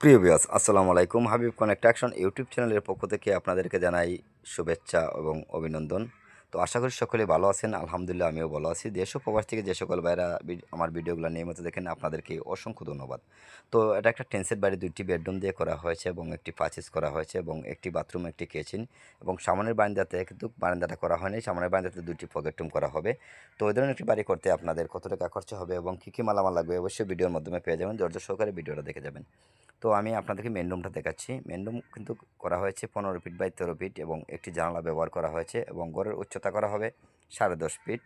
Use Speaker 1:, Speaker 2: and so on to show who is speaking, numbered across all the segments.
Speaker 1: প্রিয় বিয়াস আসসালামু আলাইকুম। হাবিব কানেক্ট অ্যাকশন ইউটিউব চ্যানেলের পক্ষ থেকে আপনাদেরকে জানাই শুভেচ্ছা এবং অভিনন্দন। তো আশা করি সকলে ভালো আছেন, আলহামদুলিল্লাহ আমিও ভালো আছি। দেশ ও প্রবাস থেকে যে সকল ভাইরা বি- আমার ভিডিওগুলো নিয়মিত দেখেন, আপনাদেরকে অসংখ্য ধন্যবাদ। তো এটা একটা টেন্সের বাড়ি, দুইটি বেডরুম দিয়ে করা হয়েছে এবং একটি পাচিস করা হয়েছে এবং একটি বাথরুম একটি কিচেন এবং সামনের বারান্দাতে কিন্তু বারান্দাটা করা হয়নি, সামনের বারান্দাতে দুটি পকেট রুম করা হবে। তো ওই ধরনের একটি বাড়ি করতে আপনাদের কত টাকা খরচা হবে এবং কী কী মালামাল লাগবে, অবশ্যই ভিডিওর মাধ্যমে পেয়ে যাবেন। ধৈর্য সহকারে ভিডিওটা দেখে যাবেন। তো আমি আপনাদেরকে মেন রুমটা দেখাচ্ছি। মেন রুম কিন্তু করা হয়েছে পনেরো ফিট বাই তেরো ফিট এবং একটি জানালা ব্যবহার করা হয়েছে এবং ঘরের উচ্চতা করা হবে সাড়ে দশ ফিট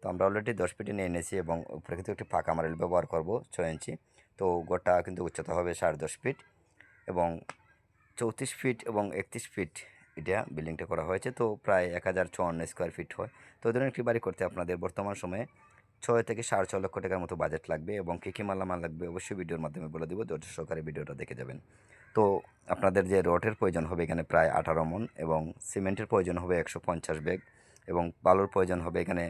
Speaker 1: তো আমরা অলরেডি দশ ফিটে নিয়ে এনেছি এবং উপরে কিন্তু একটি ফাঁকা মারেল ব্যবহার করব ছয় ইঞ্চি। তো গোটা কিন্তু উচ্চতা হবে সাড়ে দশ ফিট এবং চৌত্রিশ ফিট এবং একত্রিশ ফিট এটা বিল্ডিংটা করা হয়েছে। তো প্রায় এক হাজার চুয়ান্ন স্কোয়ার ফিট হয়। তো ওই ধরনের একটি বাড়ি করতে আপনাদের বর্তমান সময়ে ছয় থেকে সাড়ে ছ লক্ষ টাকার মতো বাজেট লাগবে এবং কী কী মালামাল লাগবে অবশ্যই ভিডিওর মাধ্যমে বলে দেবো, ধৈর্য সহকারে ভিডিওটা দেখে যাবেন। তো আপনাদের যে রডের প্রয়োজন হবে এখানে প্রায় আঠারো মন এবং সিমেন্টের প্রয়োজন হবে একশো পঞ্চাশ ব্যাগ এবং বালুর প্রয়োজন হবে এখানে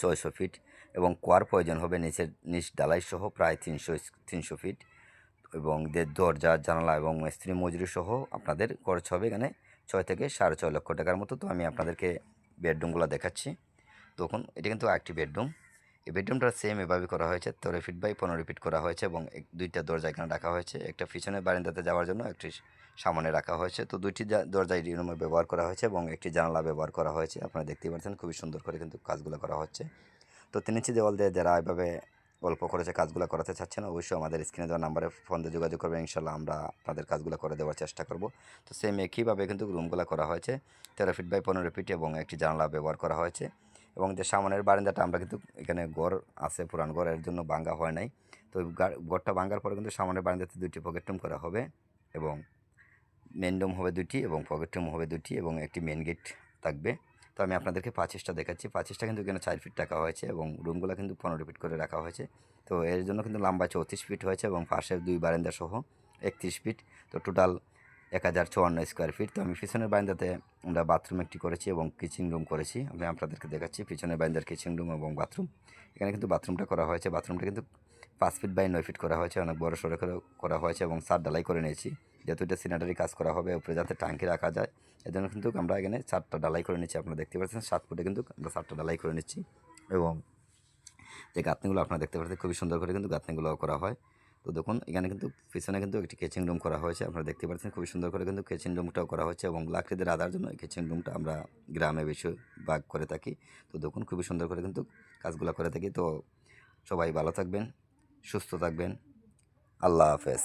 Speaker 1: ছয়শো ফিট এবং কোয়ার প্রয়োজন হবে নিচের, নিচ ডালাই সহ প্রায় তিনশো তিনশো ফিট এবং যে দরজা, জানালা এবং স্ত্রী মজুরি সহ আপনাদের খরচ হবে এখানে ছয় থেকে সাড়ে ছয় লক্ষ টাকার মতো। তো আমি আপনাদেরকে বেডরুমগুলো দেখাচ্ছি। তখন এটা কিন্তু একটি বেডরুম এই বেডরুমটা সেম এভাবে করা হয়েছে। তেরো ফিট বাই পনেরো ফিট করা হয়েছে এবং দুইটা দরজা এখানে রাখা হয়েছে। একটা পিছনে বারান্দাতে যাওয়ার জন্য, একটি সামনে রাখা হয়েছে। তো দুইটি জা- দরজা এই রুমে ব্যবহার করা হয়েছে এবং একটি জানালা ব্যবহার করা হয়েছে। আপনারা দেখতেই পাচ্ছেন, খুবই সুন্দর করে কিন্তু কাজগুলো করা হচ্ছে। তো তিন ইঞ্চি দেওয়াল দিয়ে যারা এভাবে অল্প খরচে কাজগুলো করাতে চাচ্ছেন, অবশ্যই আমাদের স্ক্রিনে দেওয়া নাম্বারে ফোন দিয়ে যোগাযোগ করবেন। ইনশাল্লাহ আমরা আপনাদের কাজগুলো করে দেওয়ার চেষ্টা করব। তো সেম একইভাবে কিন্তু রুমগুলো করা হয়েছে। তেরো ফিট বাই পনেরো ফিট এবং একটি জানালা ব্যবহার করা হয়েছে। এবং যে সামনের বারান্দাটা আমরা কিন্তু এখানে ঘর আছে, পুরান গড় এর জন্য ভাঙ্গা হয় নাই। তো গড়টা ভাঙ্গার পরে কিন্তু সামনের বারান্দাতে দুইটি পকেট রুম করা হবে এবং মেন রুম হবে দুটি এবং পকেট রুম হবে দুটি এবং একটি মেন গেট থাকবে। তো আমি আপনাদেরকে পাঁচিশটা দেখাচ্ছি। পাঁচিশটা কিন্তু এখানে চার ফিট রাখা হয়েছে এবং রুমগুলো কিন্তু পনেরো ফিট করে রাখা হয়েছে। তো এর জন্য কিন্তু লম্বা চৌত্রিশ ফিট হয়েছে এবং পাশের দুই বারান্দা সহ একত্রিশ ফিট তো টোটাল এক হাজার চুয়ান্ন স্কোয়ার ফিট। তো আমি পিছনের বারান্দাতে আমরা বাথরুম একটি করেছি এবং কিচেন রুম করেছি। আমি আপনাদেরকে দেখাচ্ছি পিছনের বারান্দার কিচেন রুম এবং বাথরুম এখানে কিন্তু বাথরুমটা করা হয়েছে। বাথরুমটা কিন্তু পাঁচ ফিট বাই নয় ফিট করা হয়েছে। অনেক বড় সড়ো করে করা হয়েছে এবং সার ডালাই করে নিয়েছি। যেহেতু এটা সিনাটারি কাজ করা হবে, উপরে যাতে টাঙ্কি রাখা যায়, এজন্য কিন্তু আমরা এখানে চারটা ডালাই করে নিচ্ছি। আপনারা দেখতে পাচ্ছেন সাত ফুটে কিন্তু আমরা চারটা ডালাই করে নিচ্ছি। এবং যে গাঁথনিগুলো আপনারা দেখতে পাচ্ছেন, খুবই সুন্দর করে কিন্তু গাঁথনিগুলো করা হয়। তো দেখুন, এখানে কিন্তু পিছনে কিন্তু একটি কিচেন রুম করা হয়েছে। আপনারা দেখতে পাচ্ছেন খুবই সুন্দর করে কিন্তু কিচেন রুমটাও করা হয়েছে এবং লাকড়িদের আদার জন্য এই কিচেন রুমটা আমরা গ্রামে বেশি ভাগ করে থাকি। তো দেখুন, খুবই সুন্দর করে কিন্তু কাজগুলো করে থাকি। তো সবাই ভালো থাকবেন, সুস্থ থাকবেন। আল্লাহ হাফেজ।